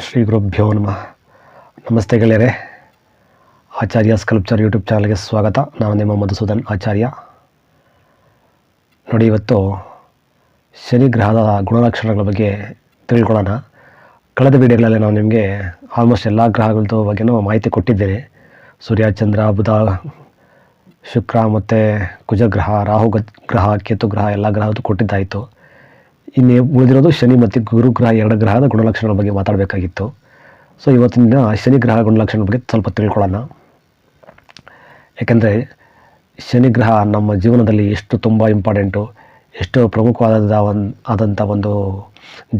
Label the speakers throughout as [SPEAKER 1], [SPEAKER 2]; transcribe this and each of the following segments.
[SPEAKER 1] ಶ್ರೀ ಗುರುಭ್ಯೋ ನಮಃ. ನಮಸ್ತೆ ಗೆಳೆಯರೆ. ಆಚಾರ್ಯ ಸ್ಕಲ್ಪ್ಚರ್ ಯೂಟ್ಯೂಬ್ ಚಾನಲ್ಗೆ ಸ್ವಾಗತ. ನಾನು ನಿಮ್ಮ ಮಧುಸೂದನ್ ಆಚಾರ್ಯ. ನೋಡಿ, ಇವತ್ತು ಶನಿ ಗ್ರಹದ ಗುಣಲಕ್ಷಣಗಳ ಬಗ್ಗೆ ತಿಳ್ಕೊಳ್ಳೋಣ. ಕಳೆದ ವಿಡಿಯೋಗಳಲ್ಲಿ ನಾವು ನಿಮಗೆ ಆಲ್ಮೋಸ್ಟ್ ಎಲ್ಲ ಗ್ರಹಗಳದ್ದು ಬಗ್ಗೆನೂ ಮಾಹಿತಿ ಕೊಟ್ಟಿದ್ದೇನೆ ಸೂರ್ಯ, ಚಂದ್ರ, ಬುಧ, ಶುಕ್ರ ಮತ್ತು ಕುಜಗ್ರಹ, ರಾಹು ಗ್ರಹ, ಕೇತು ಗ್ರಹ, ಎಲ್ಲ ಗ್ರಹದ್ದು ಕೊಟ್ಟಿದ್ದಾಯಿತು. ಇನ್ನು ಉಳಿದಿರೋದು ಶನಿ ಮತ್ತು ಗುರುಗ್ರಹ ಎರಡು ಗ್ರಹದ ಗುಣಲಕ್ಷಣಗಳ ಬಗ್ಗೆ ಮಾತಾಡಬೇಕಾಗಿತ್ತು. ಸೊ ಇವತ್ತಿನ ದಿನ ಶನಿ ಗ್ರಹ ಗುಣಲಕ್ಷಣಗಳ ಬಗ್ಗೆ ಸ್ವಲ್ಪ ತಿಳ್ಕೊಳ್ಳೋಣ. ಯಾಕೆಂದರೆ ಶನಿ ಗ್ರಹ ನಮ್ಮ ಜೀವನದಲ್ಲಿ ಎಷ್ಟು ತುಂಬ ಇಂಪಾರ್ಟೆಂಟು ಎಷ್ಟು ಪ್ರಮುಖವಾದ ಒಂದು ಆದಂಥ ಒಂದು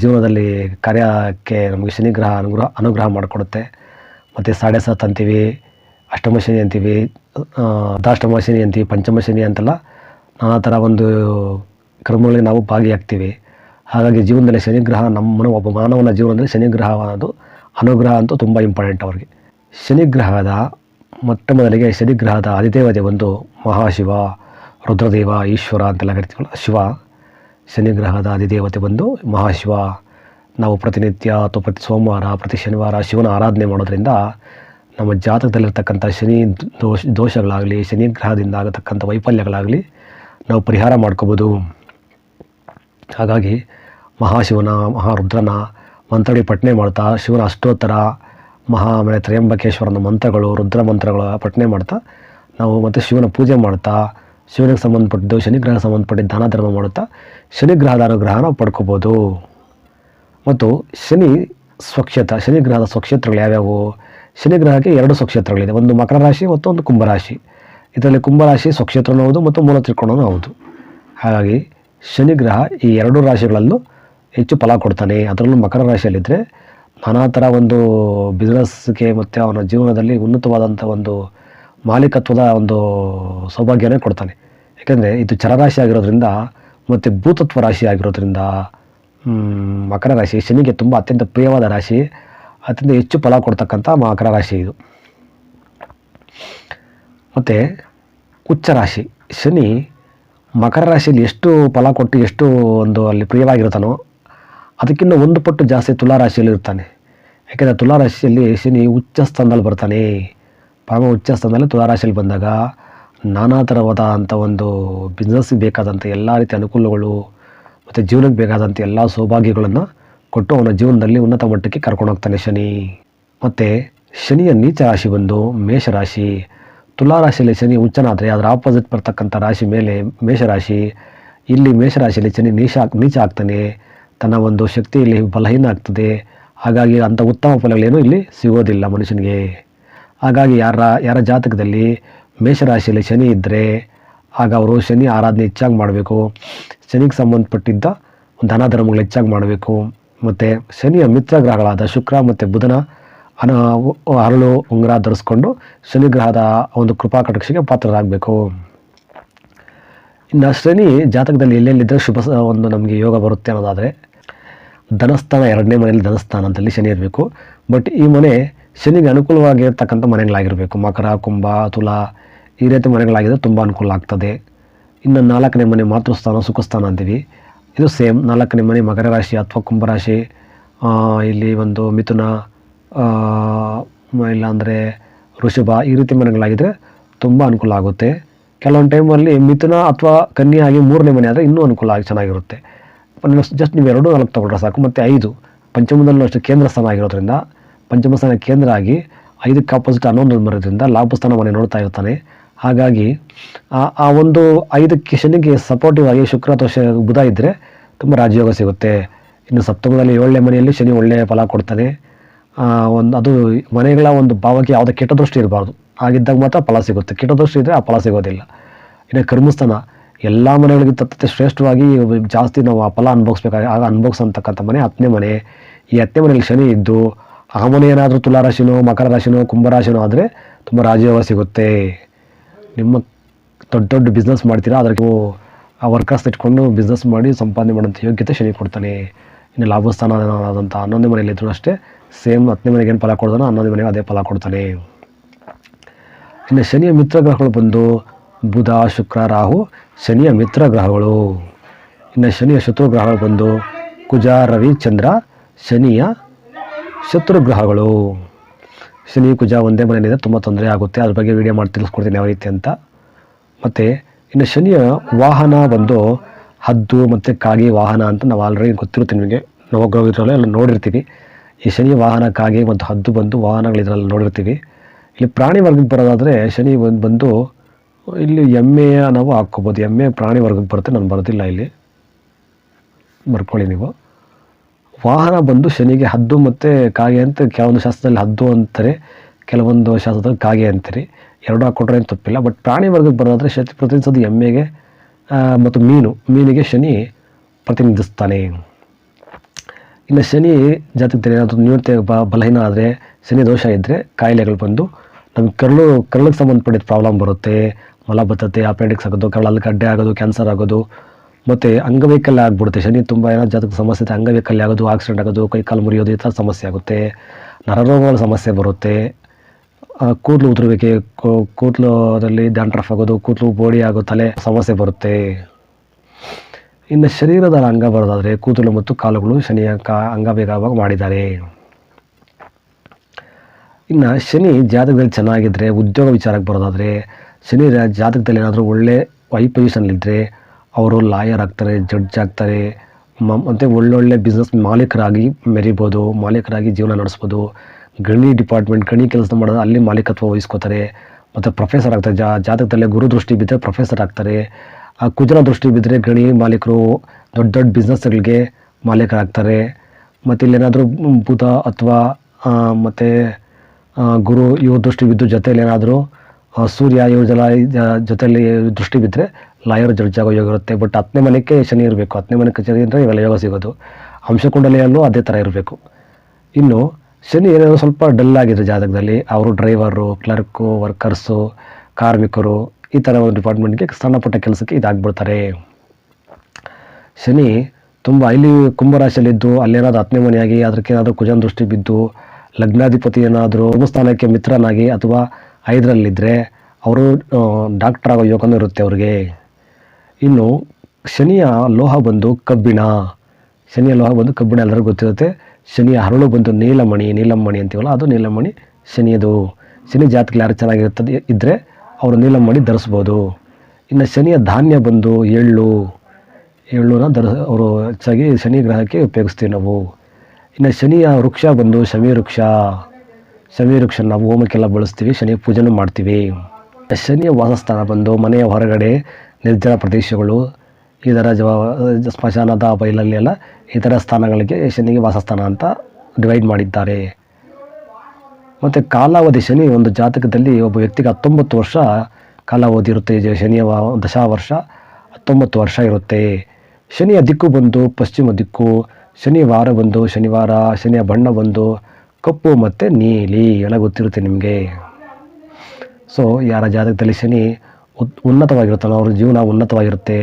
[SPEAKER 1] ಜೀವನದಲ್ಲಿ ಕಾರ್ಯಕ್ಕೆ ನಮಗೆ ಶನಿ ಗ್ರಹ ಅನುಗ್ರಹ ಅನುಗ್ರಹ ಮಾಡಿಕೊಡುತ್ತೆ. ಮತ್ತು ಸಾಡೆ ಸಾತ್ ಅಂತೀವಿ, ಅಷ್ಟಮ ಶನಿ ಅಂತೀವಿ ಅರ್ಧಾಷ್ಟಮ ಶನಿ ಅಂತೀವಿ, ಪಂಚಮ ಶನಿ ಅಂತೆಲ್ಲ ನಾನಾ ಥರ ಒಂದು ಕ್ರಮಗಳಿಗೆ ನಾವು ಭಾಗಿಯಾಗ್ತೀವಿ. ಹಾಗಾಗಿ ಜೀವನದಲ್ಲಿ ಶನಿಗ್ರಹ ನಮ್ಮ ಒಬ್ಬ ಮಾನವನ ಜೀವನದಲ್ಲಿ ಶನಿಗ್ರಹ ಅನ್ನೋದು ಅನುಗ್ರಹ ಅಂತೂ ತುಂಬ ಇಂಪಾರ್ಟೆಂಟ್ ಅವ್ರಿಗೆ. ಶನಿಗ್ರಹದ ಮೊಟ್ಟ ಮೊದಲಿಗೆ ಶನಿಗ್ರಹದ ಅಧಿದೇವತೆ ಒಂದು ಮಹಾಶಿವ, ರುದ್ರದೇವ, ಈಶ್ವರ ಅಂತೆಲ್ಲ ಕರಿತೀವಲ್ಲ, ಶಿವ ಶನಿಗ್ರಹದ ಅಧಿದೇವತೆ ಬಂದು ಮಹಾಶಿವ. ನಾವು ಪ್ರತಿನಿತ್ಯ ಅಥವಾ ಪ್ರತಿ ಸೋಮವಾರ, ಪ್ರತಿ ಶನಿವಾರ ಶಿವನ ಆರಾಧನೆ ಮಾಡೋದ್ರಿಂದ ನಮ್ಮ ಜಾತಕದಲ್ಲಿರ್ತಕ್ಕಂಥ ಶನಿ ದೋಷ, ದೋಷಗಳಾಗಲಿ, ಶನಿಗ್ರಹದಿಂದ ಆಗತಕ್ಕಂಥ ವೈಫಲ್ಯಗಳಾಗಲಿ ನಾವು ಪರಿಹಾರ ಮಾಡ್ಕೋಬೋದು. ಹಾಗಾಗಿ ಮಹಾಶಿವನ, ಮಹಾರುದ್ರನ ಮಂತ್ರಗಳಿಗೆ ಪಠನೆ ಮಾಡ್ತಾ, ಶಿವನ ಅಷ್ಟೋತ್ತರ ಮಹಾ ಆಮೇಲೆ ತ್ರಯಂಬಕೇಶ್ವರನ ಮಂತ್ರಗಳು, ರುದ್ರ ಮಂತ್ರಗಳ ಪಠನೆ ಮಾಡ್ತಾ, ನಾವು ಮತ್ತು ಶಿವನ ಪೂಜೆ ಮಾಡ್ತಾ, ಶಿವನಿಗೆ ಸಂಬಂಧಪಟ್ಟಿದ್ದು ಶನಿಗ್ರಹಕ್ಕೆ ಸಂಬಂಧಪಟ್ಟಿದ್ದ ದಾನ ಧರ್ಮ ಮಾಡುತ್ತಾ ಶನಿಗ್ರಹದ ಅನುಗ್ರಹ ಪಡ್ಕೋಬೋದು. ಮತ್ತು ಶನಿ ಸ್ವಕ್ಷೇತ್ರ ಶನಿಗ್ರಹದ ಸ್ವಕ್ಷೇತ್ರಗಳು ಯಾವ್ಯಾವು? ಶನಿಗ್ರಹಕ್ಕೆ ಎರಡು ಸ್ವಕ್ಷೇತ್ರಗಳಿದೆ, ಒಂದು ಮಕರ ರಾಶಿ ಮತ್ತು ಒಂದು ಕುಂಭರಾಶಿ ಇದರಲ್ಲಿ ಕುಂಭರಾಶಿ ಸ್ವಕ್ಷೇತ್ರನೂ ಹೌದು ಮತ್ತು ಮೂಲ ತ್ರಿಕೋಣವೂ ಹೌದು. ಹಾಗಾಗಿ ಶನಿಗ್ರಹ ಈ ಎರಡು ರಾಶಿಗಳಲ್ಲೂ ಹೆಚ್ಚು ಫಲ ಕೊಡ್ತಾನೆ. ಅದರಲ್ಲೂ ಮಕರ ರಾಶಿಯಲ್ಲಿದ್ದರೆ ನಾನಾ ಥರ ಒಂದು ಬಿಸ್ನೆಸ್ಗೆ ಮತ್ತು ಅವನ ಜೀವನದಲ್ಲಿ ಉನ್ನತವಾದಂಥ ಒಂದು ಮಾಲೀಕತ್ವದ ಒಂದು ಸೌಭಾಗ್ಯನೇ ಕೊಡ್ತಾನೆ. ಯಾಕೆಂದರೆ ಇದು ಚರರಾಶಿ ಆಗಿರೋದ್ರಿಂದ ಮತ್ತು ಭೂತತ್ವ ರಾಶಿ ಆಗಿರೋದ್ರಿಂದ ಮಕರ ರಾಶಿ, ಶನಿಗೆ ತುಂಬ ಅತ್ಯಂತ ಪ್ರಿಯವಾದ ರಾಶಿ, ಅತ್ಯಂತ ಹೆಚ್ಚು ಫಲ ಕೊಡ್ತಕ್ಕಂಥ ಮಕರ ರಾಶಿ ಇದು. ಮತ್ತು ಕುಚ್ಚ ರಾಶಿ, ಶನಿ ಮಕರ ರಾಶಿಯಲ್ಲಿ ಎಷ್ಟು ಫಲ ಕೊಟ್ಟು ಎಷ್ಟು ಒಂದು ಅಲ್ಲಿ ಪ್ರಿಯವಾಗಿರ್ತಾನೋ ಅದಕ್ಕಿಂತ ಒಂದು ಪಟ್ಟು ಜಾಸ್ತಿ ತುಲಾ ರಾಶಿಯಲ್ಲಿ ಇರ್ತಾನೆ ಯಾಕೆಂದರೆ ತುಲಾರಾಶಿಯಲ್ಲಿ ಶನಿ ಉಚ್ಚ ಸ್ಥಾನದಲ್ಲಿ ಬರ್ತಾನೆ. ಪರಮ ಉಚ್ಚ ಸ್ಥಾನದಲ್ಲಿ ತುಲಾರಾಶಿಯಲ್ಲಿ ಬಂದಾಗ ನಾನಾ ಥರವಾದ ಅಂಥ ಒಂದು ಬಿಸ್ನೆಸ್ಗೆ ಬೇಕಾದಂಥ ಎಲ್ಲ ರೀತಿಯ ಅನುಕೂಲಗಳು ಮತ್ತು ಜೀವನಕ್ಕೆ ಬೇಕಾದಂಥ ಎಲ್ಲ ಸೌಭಾಗ್ಯಗಳನ್ನು ಕೊಟ್ಟು ಅವನ ಜೀವನದಲ್ಲಿ ಉನ್ನತ ಮಟ್ಟಕ್ಕೆ ಕರ್ಕೊಂಡು ಹೋಗ್ತಾನೆ ಶನಿ. ಮತ್ತು ಶನಿಯ ನೀಚ ರಾಶಿ ಬಂದು ಮೇಷರಾಶಿ ತುಲಾರಾಶಿಯಲ್ಲಿ ಶನಿ ಉಚ್ಚನಾದರೆ ಅದರ ಆಪೋಸಿಟ್ ಬರ್ತಕ್ಕಂಥ ರಾಶಿ ಮೇಲೆ ಮೇಷರಾಶಿ ಇಲ್ಲಿ ಮೇಷರಾಶಿಯಲ್ಲಿ ಶನಿ ನೀಚ ನೀಚ ಆಗ್ತಾನೆ. ತನ್ನ ಒಂದು ಶಕ್ತಿ ಇಲ್ಲಿ ಬಲಹೀನ ಆಗ್ತದೆ ಹಾಗಾಗಿ ಅಂಥ ಉತ್ತಮ ಫಲಗಳೇನು ಇಲ್ಲಿ ಸಿಗೋದಿಲ್ಲ ಮನುಷ್ಯನಿಗೆ. ಹಾಗಾಗಿ ಯಾರ ಯಾರ ಜಾತಕದಲ್ಲಿ ಮೇಷರಾಶಿಯಲ್ಲಿ ಶನಿ ಇದ್ದರೆ ಆಗ ಅವರು ಶನಿ ಆರಾಧನೆ ಹೆಚ್ಚಾಗಿ ಮಾಡಬೇಕು. ಶನಿಗೆ ಸಂಬಂಧಪಟ್ಟಿದ್ದ ಧನ ಧರ್ಮಗಳು ಹೆಚ್ಚಾಗಿ ಮಾಡಬೇಕು. ಮತ್ತು ಶನಿಯ ಮಿತ್ರ ಗ್ರಹಗಳಾದ ಶುಕ್ರ ಮತ್ತು ಬುಧನ ಅನ, ಅರಳು, ಉಂಗುರ ಧರಿಸ್ಕೊಂಡು ಶನಿ ಗ್ರಹದ ಒಂದು ಕೃಪಾ ಕಟಾಕ್ಷಿಗೆ ಪಾತ್ರರಾಗಬೇಕು. ಇನ್ನು ಶನಿ ಜಾತಕದಲ್ಲಿ ಎಲ್ಲೆಲ್ಲಿದ್ದರೆ ಶುಭ ಒಂದು ನಮಗೆ ಯೋಗ ಬರುತ್ತೆ ಅನ್ನೋದಾದರೆ ಧನಸ್ಥಾನ, ಎರಡನೇ ಮನೆಯಲ್ಲಿ ಧನಸ್ಥಾನದಲ್ಲಿ ಶನಿ ಇರಬೇಕು. ಬಟ್ ಈ ಮನೆ ಶನಿಗೆ ಅನುಕೂಲವಾಗಿರ್ತಕ್ಕಂಥ ಮನೆಗಳಾಗಿರಬೇಕು. ಮಕರ, ಕುಂಭ, ತುಲಾ ಈ ರೀತಿ ಮನೆಗಳಾಗಿದ್ದರೆ ತುಂಬ ಅನುಕೂಲ ಆಗ್ತದೆ. ಇನ್ನು ನಾಲ್ಕನೇ ಮನೆ ಮಾತೃಸ್ಥಾನ, ಸುಖಸ್ಥಾನ ಅಂತೀವಿ. ಇದು ಸೇಮ್ ನಾಲ್ಕನೇ ಮನೆ ಮಕರ ರಾಶಿ ಅಥವಾ ಕುಂಭರಾಶಿ ಇಲ್ಲಿ ಒಂದು ಮಿಥುನ ಇಲ್ಲಾಂದರೆ ಋಷಭ ಈ ರೀತಿ ಮನೆಗಳಾಗಿದ್ದರೆ ತುಂಬ ಅನುಕೂಲ ಆಗುತ್ತೆ. ಕೆಲವೊಂದು ಟೈಮಲ್ಲಿ ಮಿಥುನ ಅಥವಾ ಕನ್ಯಾಗಿ ಮೂರನೇ ಮನೆ ಆದರೆ ಇನ್ನೂ ಅನುಕೂಲ ಆಗಿ ಚೆನ್ನಾಗಿರುತ್ತೆ. ಜಸ್ಟ್ ನೀವು ಎರಡು ನಾಲ್ಕು ತೊಗೊಂಡ್ರೆ ಸಾಕು. ಮತ್ತು ಐದು. ಪಂಚಮದಲ್ಲೂ ಅಷ್ಟು ಕೇಂದ್ರ ಸ್ಥಾನ ಆಗಿರೋದ್ರಿಂದ, ಪಂಚಮ ಸ್ಥಾನ ಕೇಂದ್ರ ಆಗಿ ಐದಕ್ಕೆ ಆಪೋಸಿಟ್ ಹನ್ನೊಂದು ಬರೋದ್ರಿಂದ ಲಾಭ ಮನೆ ನೋಡ್ತಾ ಇರ್ತಾನೆ. ಹಾಗಾಗಿ, ಆ ಒಂದು ಐದಕ್ಕೆ ಶನಿಗೆ ಸಪೋರ್ಟಿವ್ ಆಗಿ ಶುಕ್ರ ಅಥವಾ ಬುಧ ಇದ್ದರೆ ತುಂಬ ರಾಜಯೋಗ ಸಿಗುತ್ತೆ. ಇನ್ನು ಸಪ್ತಮದಲ್ಲಿ ಏಳನೇ ಮನೆಯಲ್ಲಿ ಶನಿ ಒಳ್ಳೆಯ ಫಲ ಕೊಡ್ತಾನೆ. ಒಂದು, ಅದು ಮನೆಗಳ ಒಂದು ಭಾವಕ್ಕೆ ಯಾವುದೇ ಕೆಟ್ಟ ದೃಷ್ಟಿ ಇರಬಾರ್ದು. ಆಗಿದ್ದಾಗ ಮಾತ್ರ ಫಲ ಸಿಗುತ್ತೆ. ಕೆಟ್ಟ ದೃಷ್ಟಿ ಇದ್ದರೆ ಆ ಫಲ ಸಿಗೋದಿಲ್ಲ. ಇನ್ನು ಕರ್ಮಸ್ಥಾನ ಎಲ್ಲ ಮನೆಗಳಿಗೆ ತತ್ತತೆ ಶ್ರೇಷ್ಠವಾಗಿ ಜಾಸ್ತಿ ನಾವು ಆ ಫಲ ಅನುಭವಿಸ್ಬೇಕಾಗಿ ಆಗ ಅನುಭವಿಸಂತಕ್ಕಂಥ ಮನೆ ಹತ್ತನೇ ಮನೆ. ಈ ಹತ್ತನೇ ಮನೆಯಲ್ಲಿ ಶನಿ ಇದ್ದು, ಆ ಮನೆ ಏನಾದರೂ ತುಲಾ ರಾಶಿನೋ ಮಕರ ರಾಶಿನೋ ಕುಂಭರಾಶಿನೋ ಆದರೆ ತುಂಬ ರಾಜಯೋಗ ಸಿಗುತ್ತೆ. ನಿಮ್ಮ ದೊಡ್ಡ ದೊಡ್ಡ ಬಿಸ್ನೆಸ್ ಮಾಡ್ತೀರಾ, ಅದಕ್ಕೆ ಆ ವರ್ಕರ್ಸ್ ಇಟ್ಕೊಂಡು ಬಿಸ್ನೆಸ್ ಮಾಡಿ ಸಂಪಾದನೆ ಮಾಡೋಂಥ ಯೋಗ್ಯತೆ ಶನಿ ಕೊಡ್ತಾನೆ. ಇನ್ನು ಲಾಭಸ್ಥಾನ ಆದಂಥ ಹನ್ನೊಂದನೇ ಮನೆಯಲ್ಲಿ ಇದ್ದರೂ ಅಷ್ಟೇ ಸೇಮ್ ಹತ್ತನೇ ಮನೆಗೆ ಏನು ಫಲ ಕೊಡ್ತಾನೋ ಹನ್ನೊಂದನೇ ಮನೆಗೆ ಅದೇ ಫಲ ಕೊಡ್ತಾನೆ. ಇನ್ನು ಶನಿಯ ಮಿತ್ರ ಗ್ರಹಗಳು ಬಂದು ಬುಧ, ಶುಕ್ರ, ರಾಹು, ಶನಿಯ ಮಿತ್ರ ಗ್ರಹಗಳು. ಇನ್ನು ಶನಿಯ ಶತ್ರು ಗ್ರಹಗಳು ಬಂದು ಕುಜ, ರವಿ, ಚಂದ್ರ, ಶನಿಯ ಶತ್ರು ಗ್ರಹಗಳು. ಶನಿ, ಕುಜ ಒಂದೇ ಮನೆಯಲ್ಲಿದೆ ತುಂಬ ತೊಂದರೆ ಆಗುತ್ತೆ. ಅದ್ರ ಬಗ್ಗೆ ವಿಡಿಯೋ ಮಾಡಿ ತಿಳಿಸ್ಕೊಡ್ತೀನಿ ಯಾವ ರೀತಿ ಅಂತ. ಮತ್ತು ಇನ್ನು ಶನಿಯ ವಾಹನ ಬಂದು ಹದ್ದು ಮತ್ತು ಕಾಗೆ ವಾಹನ ಅಂತ ನಾವು ಆಲ್ರೆಡಿ ಗೊತ್ತಿರುತ್ತೆ ನಿಮಗೆ. ನವಗ್ರಹಗಳಲ್ಲಿ ಎಲ್ಲ ನೋಡಿರ್ತೀವಿ. ಈ ಶನಿ ವಾಹನ, ಕಾಗೆ ಮತ್ತು ಹದ್ದು ಬಂದು ವಾಹನಗಳು ಇದರಲ್ಲಿ ನೋಡಿರ್ತೀವಿ. ಇಲ್ಲಿ ಪ್ರಾಣಿ ವರ್ಗಕ್ಕೆ ಬರೋದಾದರೆ ಶನಿ ಬಂದು ಇಲ್ಲಿ ಎಮ್ಮೆಯ ನಾವು ಹಾಕ್ಕೋಬೋದು. ಎಮ್ಮೆ ಪ್ರಾಣಿ ವರ್ಗಕ್ಕೆ ಬರುತ್ತೆ, ನಾನು ಬರೋದಿಲ್ಲ ಇಲ್ಲಿ. ಬರ್ಕೊಳ್ಳಿ ನೀವು. ವಾಹನ ಬಂದು ಶನಿಗೆ ಹದ್ದು ಮತ್ತು ಕಾಗೆ ಅಂತ, ಕೆಲವೊಂದು ಶಾಸ್ತ್ರದಲ್ಲಿ ಹದ್ದು ಅಂತಾರೆ, ಕೆಲವೊಂದು ಶಾಸ್ತ್ರದಲ್ಲಿ ಕಾಗೆ ಅಂತೀರಿ. ಎರಡು ಹಾಕ್ಕೊಂಡ್ರೆ ಏನು ತಪ್ಪಿಲ್ಲ. ಬಟ್ ಪ್ರಾಣಿ ವರ್ಗಕ್ಕೆ ಬರೋದಾದರೆ ಶಕ್ತಿ ಪ್ರತಿನಿಧಿಸೋದು ಎಮ್ಮೆಗೆ ಮತ್ತು ಮೀನು. ಮೀನಿಗೆ ಶನಿ ಪ್ರತಿನಿಧಿಸ್ತಾನೆ. ಇನ್ನು ಶನಿ ಜಾತಕದಲ್ಲಿ ಏನಾದರೂ ನ್ಯೂನತೆ ಬ, ಬಲಹೀನ ಆದರೆ, ಶನಿ ದೋಷ ಇದ್ದರೆ ಕಾಯಿಲೆಗಳು ಬಂದು ನಮ್ಮ ಕರಳು, ಕರಳಿಗೆ ಸಂಬಂಧಪಟ್ಟಿದ್ದ ಪ್ರಾಬ್ಲಮ್ ಬರುತ್ತೆ. ಮಲಬದ್ಧತೆ ಅಪೆಂಡಿಕ್ಸ್ ಆಗೋದು ಕರಳಲ್ಲಿ ಗಡ್ಡೆ ಆಗೋದು ಕ್ಯಾನ್ಸರ್ ಆಗೋದು, ಮತ್ತು ಅಂಗವೈಕಲ್ಯ ಆಗ್ಬಿಡುತ್ತೆ. ಶನಿ ತುಂಬ ಏನೋ ಜಾತಕ ಸಮಸ್ಯೆ ಇದೆ ಅಂಗವೈಕಲ್ಯ ಆಗೋದು, ಆಕ್ಸಿಡೆಂಟ್ ಆಗೋದು, ಕೈ ಕಾಲು ಮುರಿಯೋದು, ಈ ಥರ ಸಮಸ್ಯೆ ಆಗುತ್ತೆ. ನರರೋಗಗಳ ಸಮಸ್ಯೆ ಬರುತ್ತೆ. ಕೂದಲು ಉದುರುವಿಕೆ ಕೂದಲು ಅದರಲ್ಲಿ ಡ್ಯಾಂಡ್ರಫ್ ಆಗೋದು, ಕೂದಲು ಬೋಡಿ ಆಗೋ ತಲೆ ಸಮಸ್ಯೆ ಬರುತ್ತೆ. ಇನ್ನು ಶರೀರದ ಅಂಗ ಬರೋದಾದರೆ ಕೂದಲು ಮತ್ತು ಕಾಲುಗಳು ಶನಿಯ ಕಾ ಅಂಗಭೇದವಾಗಿ ಮಾಡಿದ್ದಾರೆ. ಇನ್ನು ಶನಿ ಜಾತಕದಲ್ಲಿ ಚೆನ್ನಾಗಿದ್ದರೆ ಉದ್ಯೋಗ ವಿಚಾರಕ್ಕೆ ಬರೋದಾದರೆ ಶನಿ ಜಾತಕದಲ್ಲಿ ಏನಾದರೂ ಒಳ್ಳೆ ಹೈ ಪೊಸಿಷನ್ಲಿದ್ದರೆ ಅವರು ಲಾಯರ್ ಆಗ್ತಾರೆ ಜಡ್ಜ್ ಆಗ್ತಾರೆ, ಮ ಮತ್ತು ಒಳ್ಳೊಳ್ಳೆ ಬಿಸ್ನೆಸ್ ಮಾಲೀಕರಾಗಿ ಮೆರಿಬೋದು, ಮಾಲೀಕರಾಗಿ ಜೀವನ ನಡೆಸ್ಬೋದು. ಗಣಿ ಡಿಪಾರ್ಟ್ಮೆಂಟ್ ಗಣಿ ಕೆಲಸ ಮಾಡೋದು ಅಲ್ಲಿ ಮಾಲೀಕತ್ವ ವಹಿಸ್ಕೋತಾರೆ. ಮತ್ತು ಪ್ರೊಫೆಸರ್ ಆಗ್ತಾರೆ. ಜಾ ಜಾತಕದಲ್ಲೇ ಗುರು ದೃಷ್ಟಿ ಬಿದ್ದರೆ ಪ್ರೊಫೆಸರ್ ಆಗ್ತಾರೆ. ಆ ಕುಜನ ದೃಷ್ಟಿ ಬಿದ್ದರೆ ಗಣಿ ಮಾಲೀಕರು ದೊಡ್ಡ ದೊಡ್ಡ ಬಿಸ್ನೆಸ್ಗಳಿಗೆ ಮಾಲೀಕರಾಗ್ತಾರೆ. ಮತ್ತು ಇಲ್ಲೇನಾದರೂ ಬುಧ ಅಥವಾ ಮತ್ತು ಗುರು ಇವ್ರ ದೃಷ್ಟಿ ಬಿದ್ದು ಜೊತೆಯಲ್ಲಿ ಏನಾದರೂ ಸೂರ್ಯ ಇವ್ರ ಜೊತೆಯಲ್ಲಿ ದೃಷ್ಟಿ ಬಿದ್ದರೆ ಲಾಯರ್ ಜಡ್ಜ್ ಆಗೋ ಯೋಗ ಇರುತ್ತೆ. ಬಟ್ ಹತ್ತನೇ ಮನೆಗೆ ಶನಿ ಇರಬೇಕು. ಹತ್ತನೇ ಮನೆ ಕಚೇರಿ ಅಂದರೆ ಇವೆಲ್ಲ ಯೋಗ ಸಿಗೋದು. ಅಂಶಕುಂಡಲಿಯಲ್ಲೂ ಅದೇ ಥರ ಇರಬೇಕು. ಇನ್ನು ಶನಿ ಏನಾದರೂ ಸ್ವಲ್ಪ ಡಲ್ ಆಗಿದೆ ಜಾತಕದಲ್ಲಿ, ಅವರು ಡ್ರೈವರು ಕ್ಲರ್ಕು ವರ್ಕರ್ಸು ಕಾರ್ಮಿಕರು ಈ ಥರ ಒಂದು ಡಿಪಾರ್ಟ್ಮೆಂಟ್ಗೆ ಸಣ್ಣ ಪುಟ್ಟ ಕೆಲಸಕ್ಕೆ ಇದಾಗ್ಬಿಡ್ತಾರೆ. ಶನಿ ತುಂಬ ಇಲ್ಲಿ ಕುಂಭರಾಶಿಯಲ್ಲಿದ್ದು ಅಲ್ಲೇನಾದರೂ ಹತ್ತನೇ ಮನೆಯಾಗಿ, ಅದಕ್ಕೆ ಏನಾದರೂ ಕುಜನ್ ದೃಷ್ಟಿ ಬಿದ್ದು, ಲಗ್ನಾಧಿಪತಿ ಏನಾದರೂ ಸ್ಥಾನಕ್ಕೆ ಮಿತ್ರನಾಗಿ ಅಥವಾ ಐದರಲ್ಲಿದ್ದರೆ ಅವರು ಡಾಕ್ಟರ್ ಆಗೋ ಯೋಗನೂ ಇರುತ್ತೆ ಅವ್ರಿಗೆ. ಇನ್ನು ಶನಿಯ ಲೋಹ ಬಂದು ಕಬ್ಬಿಣ. ಶನಿಯ ಲೋಹ ಬಂದು ಕಬ್ಬಿಣ ಎಲ್ಲರಿಗೂ ಗೊತ್ತಿರುತ್ತೆ. ಶನಿಯ ಹರಳು ಬಂದು ನೀಲಮಣಿ ನೀಲಮಣಿ ಅಂತೀವಲ್ಲ, ಅದು ನೀಲಮಣಿ ಶನಿಯದು. ಶನಿ ಜಾತಿಗೆ ಯಾರು ಚೆನ್ನಾಗಿರ್ತದೆ ಇದ್ದರೆ ಅವರು ನೀಲಮಣಿ ಧರಿಸ್ಬೋದು. ಇನ್ನು ಶನಿಯ ಧಾನ್ಯ ಬಂದು ಎಳ್ಳು. ಎಳ್ಳುನ ಧರ ಅವರು ಹೆಚ್ಚಾಗಿ ಶನಿ ಗ್ರಹಕ್ಕೆ ಉಪಯೋಗಿಸ್ತೀವಿ ನಾವು. ಇನ್ನು ಶನಿಯ ವೃಕ್ಷ ಬಂದು ಶಮಿ ವೃಕ್ಷ. ಶಮಿ ವೃಕ್ಷ ನಾವು ಹೋಮಕ್ಕೆಲ್ಲ ಬಳಸ್ತೀವಿ ಶನಿ ಪೂಜೆನೂ ಮಾಡ್ತೀವಿ. ಶನಿಯ ವಾಸಸ್ಥಾನ ಬಂದು ಮನೆಯ ಹೊರಗಡೆ ನಿರ್ಜನ ಪ್ರದೇಶಗಳು ಇದರ ಜವ, ಸ್ಮಶಾನದ ಬಯಲಲ್ಲಿ ಎಲ್ಲ ಈ ಥರ ಸ್ಥಾನಗಳಿಗೆ ಶನಿಗೆ ವಾಸಸ್ಥಾನ ಅಂತ ಡಿವೈಡ್ ಮಾಡಿದ್ದಾರೆ. ಮತ್ತು ಕಾಲಾವಧಿ ಶನಿ ಒಂದು ಜಾತಕದಲ್ಲಿ ಒಬ್ಬ ವ್ಯಕ್ತಿಗೆ ಹತ್ತೊಂಬತ್ತು ವರ್ಷ ಕಾಲಾವಧಿ ಇರುತ್ತೆ ಶನಿಯ ದಶಾ ವರ್ಷ ಹತ್ತೊಂಬತ್ತು ವರ್ಷ ಇರುತ್ತೆ. ಶನಿಯ ದಿಕ್ಕು ಬಂದು ಪಶ್ಚಿಮ ದಿಕ್ಕು, ಶನಿವಾರ ಬಂದು ಶನಿವಾರ, ಶನಿಯ ಬಣ್ಣ ಬಂದು ಕಪ್ಪು ಮತ್ತು ನೀಲಿ ಎಲ್ಲ ಗೊತ್ತಿರುತ್ತೆ ನಿಮಗೆ. ಸೊ ಯಾರ ಜಾತಕದಲ್ಲಿ ಶನಿ ಉನ್ನತವಾಗಿರುತ್ತಲ್ಲ ಅವ್ರ ಜೀವನ ಉನ್ನತವಾಗಿರುತ್ತೆ.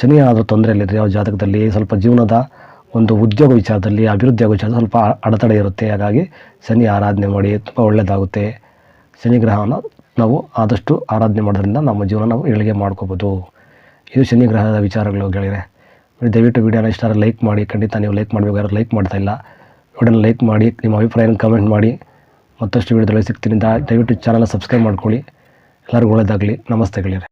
[SPEAKER 1] ಶನಿ ಏನಾದರೂ ತೊಂದರೆಯಲ್ಲಿದ್ದರೆ ಅವ್ರ ಜಾತಕದಲ್ಲಿ ಸ್ವಲ್ಪ ಜೀವನದ ಒಂದು ಉದ್ಯೋಗ ವಿಚಾರದಲ್ಲಿ ಅಭಿವೃದ್ಧಿ ಆಗೋ ವಿಚಾರ ಸ್ವಲ್ಪ ಅಡೆತಡೆ ಇರುತ್ತೆ. ಹಾಗಾಗಿ ಶನಿ ಆರಾಧನೆ ಮಾಡಿ ತುಂಬ ಒಳ್ಳೆಯದಾಗುತ್ತೆ. ಶನಿ ಗ್ರಹವನ್ನು ನಾವು ಆದಷ್ಟು ಆರಾಧನೆ ಮಾಡೋದ್ರಿಂದ ನಮ್ಮ ಜೀವನ ನಾವು ಏಳಿಗೆ ಮಾಡ್ಕೋಬೋದು. ಇದು ಶನಿ ಗ್ರಹದ ವಿಚಾರಗಳು ಗೆಳೆಯರೆ. ದಯವಿಟ್ಟು ವೀಡಿಯೋನ ಇಷ್ಟ ಲೈಕ್ ಮಾಡಿ. ಖಂಡಿತ ನೀವು ಲೈಕ್ ಮಾಡಬೇಕಾದ್ರೆ ಲೈಕ್ ಮಾಡ್ತಾ ಇಲ್ಲ. ವಿಡಿಯೋನ ಲೈಕ್ ಮಾಡಿ, ನಿಮ್ಮ ಅಭಿಪ್ರಾಯನ ಕಮೆಂಟ್ ಮಾಡಿ. ಮತ್ತಷ್ಟು ವಿಡಿಯೋದಲ್ಲಿ ಸಿಗ್ತೀನಿ. ದಯವಿಟ್ಟು ಚಾನಲ್ನ ಸಬ್ಸ್ಕ್ರೈಬ್ ಮಾಡ್ಕೊಳ್ಳಿ. ಎಲ್ಲರಿಗೂ ಒಳ್ಳೆಯದಾಗಲಿ. ನಮಸ್ತೆ ಗೆಳೆಯರೆ